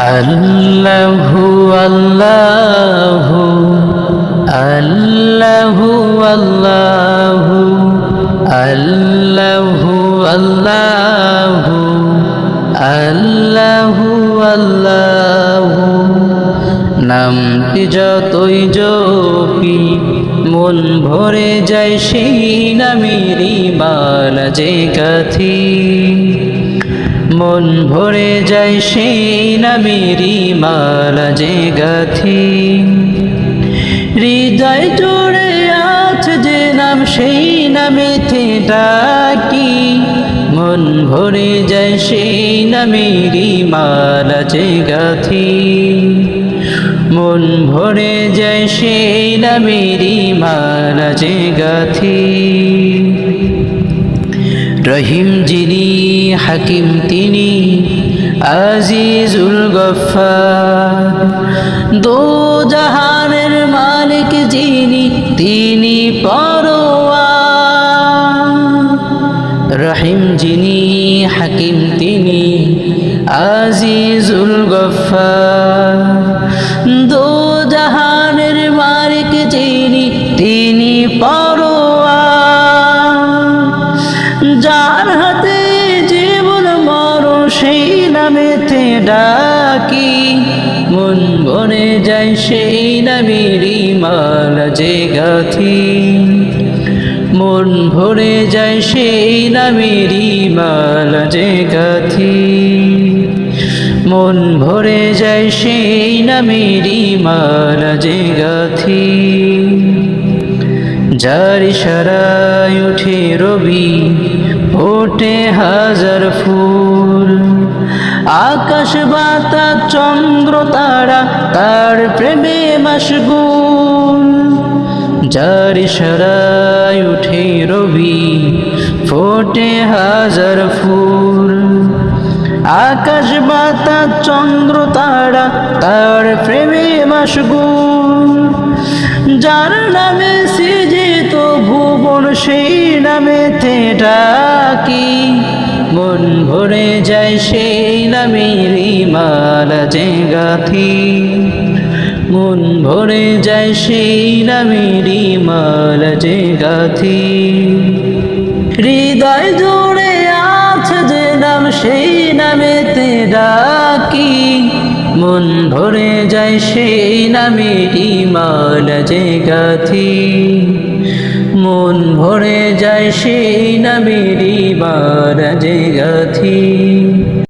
আল্লাহু আল্লাহু আল্লাহু আল্লাহু আল্লাহু আল্লাহু আল্লাহু আল্লাহু। নামটি যতই জপি, মন ভরে যায় সেই নামেরই মালা যে গাথি মন ভরে যায় সেই নামেরই মালা যে গাথি। হৃদয় জুড়ে আছে যে নাম, সেই নামেতে ডাকি মন ভরে যায় সেই নামেরই মালা যে গাথি। মন ভরে যায় সেই নামেরই মালা যে গাথি। রহিম যিনি, হাকিম তিনি, আজিজুল গফার দো জাহানের মালিক যিনি, তিনি পরোয়া। রহিম যিনি, হাকিম তিনি, আজিজুল গফার দো যার হাতে জীবন মরণ, সেই নামেতে ডাকি। মন ভরে যায় সেই নামেরই মালা যে গাথি। মন ভরে যায় সেই নামেরই মালা যে গাথি। মন ভরে যায় সেই নামেরই মালা যে গাথি। যার ইশারায় উঠে রবি ওঠে হাজার ফুল। আকাশ, বাতাস, চন্দ্র, তারা, তার প্রেমে মশগুল যার ইশারায় উঠে রবি, ফোটে হাজার ফুল। আকাশ, বাতাস, চন্দ্র, তারা, তার প্রেমে মশগুল যার নামে সে সৃজিত ভুবন, সেই নামেতে ভরে যায় সেই নামেরই মালা যে গাথি। মন ভরে যায় সেই নামেরই মালা যে হৃদয় জুড়ে আছে যে নাম, সেই নামেতে ডাকি। মন ভরে যায় সেই নামেরই মালা যে গাথি। মন ভরে যায় সেই নামেরই বারাজে গাথি।